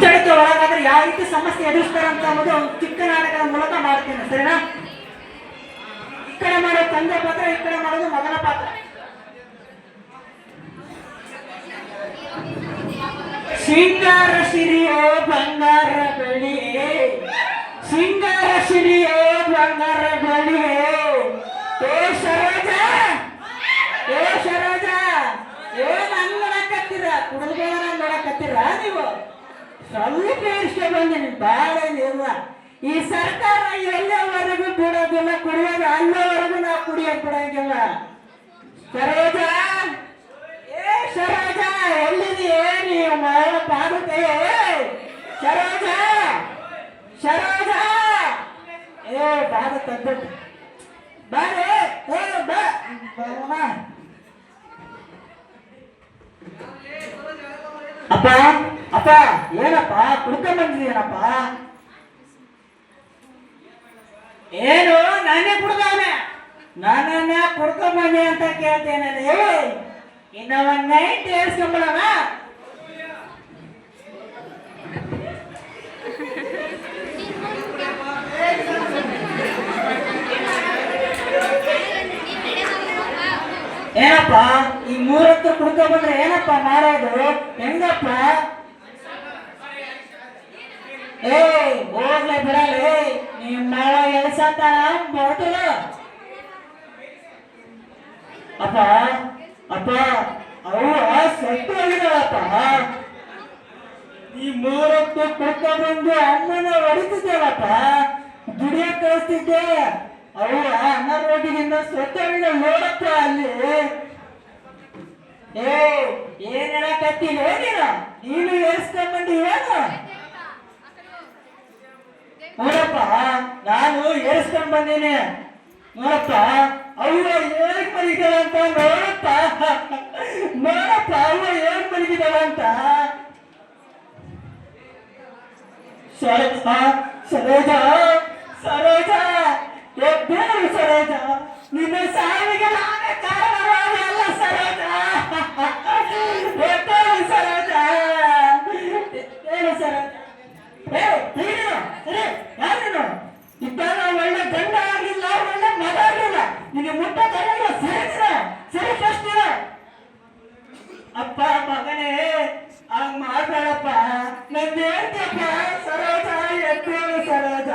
ಮುಚ್ಚಳಿಕೆ ಒಳಗಾದ್ರೆ ಯಾವ ರೀತಿ ಸಮಸ್ಯೆ ಎದುರಿಸ್ತಾರೆ ಅಂತ ಅನ್ನೋದು ಚಿಕ್ಕ ನಾಟಕದ ಮೂಲಕ ಮಾಡ್ತೀನಿ, ಸರಿನಾ? ಈ ಕಡೆ ಮಾಡೋ ತಂದೆ ಪಾತ್ರ, ಈ ಕಡೆ ಮಾಡೋದು ಮಗನ ಪಾತ್ರ. ಸಿಂಗಾರ ಸಿರಿಯೋ ಬಂಗಾರ ಬೆಳಿ ಸಿಂಗಾರ ಸಿರಿಯೋ ಬಂಗಾರ ಬೆಳಿ ಏ ಸರೋಜ ಏ ಸರೋಜ ಏನ್ ಹಂಗ್ ನೋಡಕತ್ತೀರ ಕುಡಿದ್ಬೇಡ ನೋಡಕತ್ತೀರ ನೀವು? ಸ್ವಲ್ಪ ಇಷ್ಟ ಬಂದಿನಿ ನೀವು. ಈ ಸರ್ಕಾರ ಎಲ್ಲವರೆಗೂ ಬಿಡೋದಿಲ್ಲ ಕುಡಿಯೋದು ಅಲ್ಲವರೆಗೂ ನಾವು ಕುಡಿಯೋದು ಬಿಡೋಂಗಿಲ್ಲ. ಸರೋಜ, ಏ ಸರೋಜ ಎಲ್ಲಿದೆಯೇ ನೀವು ಪಾದತೆಯೇ ಸರೋಜ ಸರೋಜ. ಏ, ಬಾದ ತಂದ ಬಾರೆ ಏ, ಬಾ. ಅಪ್ಪ ಅಪ್ಪ, ಏನಪ್ಪ, ಕುಡ್ಕೊಂಡ್ ಬಂದಿದ್ದೀನಪ್ಪ ಏನು, ನಾನೇ ಕುಡ್ದವನೆ ನಾನನ್ನ ಕುಡ್ಕೊಂಡ್ ಅಂತ ಕೇಳ್ತೇನೆ ಇನ್ನ ಒಂದ್ ನೈಟ್ ಏನಪ್ಪ, ಈ ಮೂರತ್ತು ಕುಡ್ಕೊಂಡ್ ಏನಪ್ಪ ಮಾಡೋದು? ಹೆಂಗಪ್ಪ? ಏ, ಹೋಗ್ಲೆ ಬಿಡಲೇ ನೀವ್ ಮಾಡ ಎಳ್ಸತ್ತ ಮೊದಲ ಅಪ್ಪ ಅಪ್ಪ, ಅವ್ವ, ಸತ್ತು ಹೋಗಿದಾಳಪ್ಪ ಈ ಮೂರತ್ತು ಕುಡ್ಕೊಂಡ್ ಬಂದು ಅಮ್ಮನ ಹೊಡಿತಿದ್ದೇವಪ್ಪ ದುಡಿಯ ಕಳಿಸ್ತಿದ್ದೆ ಅವ ಅಣ್ಣ ರೋಟಿಗಿಂತ ಸತ್ತೋಗಿದ ನೋಡಪ್ಪ ಅಲ್ಲಿ. ಏ, ಏನ್ ಹೇಳಕತ್ತೀನಿ ನೀನು ನೀನು ಏರ್ಸ್ಕೊಂಡ್ಬಂದು ಏನು ನೋಡಪ್ಪ, ನಾನು ಏರ್ಸ್ಕೊಂಡ್ ಬಂದೀನಿ. ನೋಡಪ್ಪ ಅವ್ರು ಏನ್ ಮಲಗಿದಾಳ ಅಂತ ನೋಡಪ್ಪ. ನೋಡಪ್ಪ ಅವ್ರು ಏನ್ ಮಲಗಿದಾಳ ಅಂತ. ಸರೋಜ ಸರೋಜ ಸರೋಜ, ಎದ್ದೇಳು ಸರೋಜ, ನಿನ್ನ ಸಾವಿಗೆ ನಾನೇ ಕಾರಣವಾದ ಅಲ್ಲ ಸರೋಜ ಎದ್ದೇಳು ಸರೋಜ ಎದ್ದೇಳು ಸರೋಜ ಏ ನೀನು ಸರಿ ಯಾರು ಇದ್ದಾಗ ಒಳ್ಳೆ ಗಂಡ ಆಗ್ಲಿಲ್ಲ ಒಳ್ಳೆ ಮಗ ಆಗ್ಲಿಲ್ಲ ನಿನಗೆ ಮುಟ್ಟ ತರಲಿಲ್ಲ ಸರಿ ಸರಿ ಫಸ್ಟ್ ಅಪ್ಪ ಮಗನೇ ಹಂಗ್ ಮಾಡ್ಬೇಡಪ್ಪ ನಂದು ಹೇಳ್ತಪ್ಪ ಸರೋಜ ಎತ್ತೇಳು ಸರೋಜ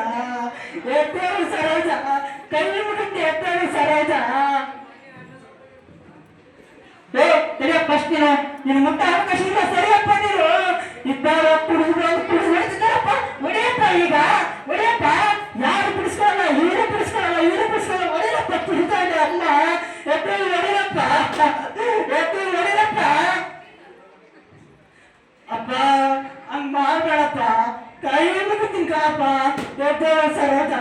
ಸರೋಜ ಕೈ ಮುಗಿದು ಎತ್ತೇಳು ಸರೋಜ. ಏ ಸರಿಯಪ್ಪ ಫಸ್ಟ್ ನೀನು ನಿನ್ನ ಮುಟ್ಟ ಅವಕಾಶ ಇಲ್ಲ ಸರಿಯಪ್ಪ ನೀನು ಇದ್ದಾರ ಕುಡಿದು ಕುಡಿದು ಹೊಡಿತಿದ್ದಾರಪ್ಪ ಈಗ ಹೊಡಿಯಪ್ಪ ಯಾರು ಬಿಡಿಸ್ಕೊಳ್ಳಲ್ಲ ಇವರು ಬಿಡಿಸ್ಕೊಳ್ಳಲ್ಲ ಇವರು ಬಿಡಿಸ್ಕೊಳ್ಳಲ್ಲ ಹೊಡಿಯಪ್ಪ ಕುಡಿತಾ ಅಲ್ಲ. ಎತ್ತೇಳು ಹೊಡಿಯಪ್ಪ ಎತ್ತೇಳು ಹೊಡಿಯಪ್ಪ ಅಪ್ಪ, ಹಂಗ್ ಮಾಡ್ಬೇಡಪ್ಪ. ಕೈ ಮುಗಿತೀನಿ ಸರೋಜ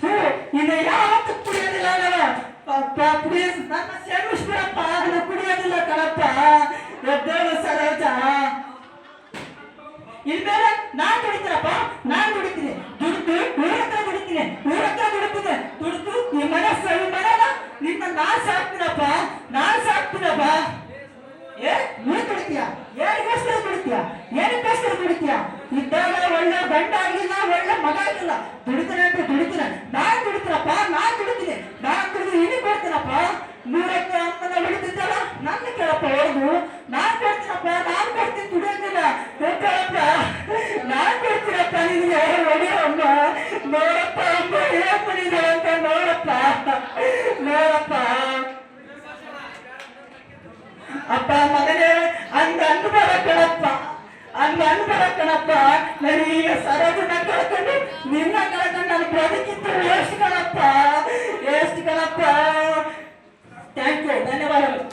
ಥೂ, ಇನ್ನು ಯಾವತ್ತು ಕುಡಿಯೋದಿಲ್ಲ ಅಪ್ಪ ಪ್ಲೀಸ್ ನನ್ನ ಸೇವಿಸ್ಬಿಡಪ್ಪ ಅದನ್ನ ಕುಡಿಯೋದಿಲ್ಲ ಕಣಪ್ಪ ಎದ್ದೇಳ ಸರೋಜ ಇನ್ಮೇಲೆ ನಾನ್ ದುಡಿತೀರಪ್ಪ ನಾನ್ ದುಡಿತೀನಿ ದುಡ್ದು ಊರ ಹತ್ರ ದುಡಿತೀನಿ ಊರ ಹತ್ರ ದುಡಿತೀನಿ ದುಡ್ದು ನಿಮ್ಮ ಮನೆ ಸರಿ ಮನೆನ ನಿನ್ನ ನಾನ್ ಸಾಕ್ತೀನಪ್ಪ ನಾನ್ ಸಾಕ್ತೀನಪ್ಪ ಏ ನೀನ್ ದುಡಿತೀಯ ಏನಿಗೋಸ್ಕರ ದುಡಿತೀಯ ಏನಕ್ಕೋಸ್ಕರ ದುಡಿತೀಯ ಇದ್ದಾಗ ಒಳ್ಳೆ ಗಂಡ ಆಗಿಲ್ಲ ಒಳ್ಳೆ ಮಗ ಆಗಿಲ್ಲ ದುಡಿತಾನೆ ಅಂತ ದುಡಿತೀನಿ ನಾನ್ ದುಡಿತೀನಪ್ಪ ನಾನ್ ದುಡಿತೀನಿ ನಾನ್ ದುಡಿದು ಇಲ್ಲಿ ಕೊಡ್ತೀನಪ್ಪ ಹಂಗ ಅನ್ಬೇಡ ಕಣಪ್ಪ ನನಗೀಗ ಸರೋಜನ ಕಳ್ಕೊಂಡು ನಿನ್ನ ಕಳ್ಕೊಂಡು ನನ್ನ ಬದುಕಿತ್ತು ಎಷ್ಟು ಕಣಪ್ಪ ಎಷ್ಟು ಕಣಪ್ಪ ಥ್ಯಾಂಕ್ ಯು ಧನ್ಯವಾದಗಳು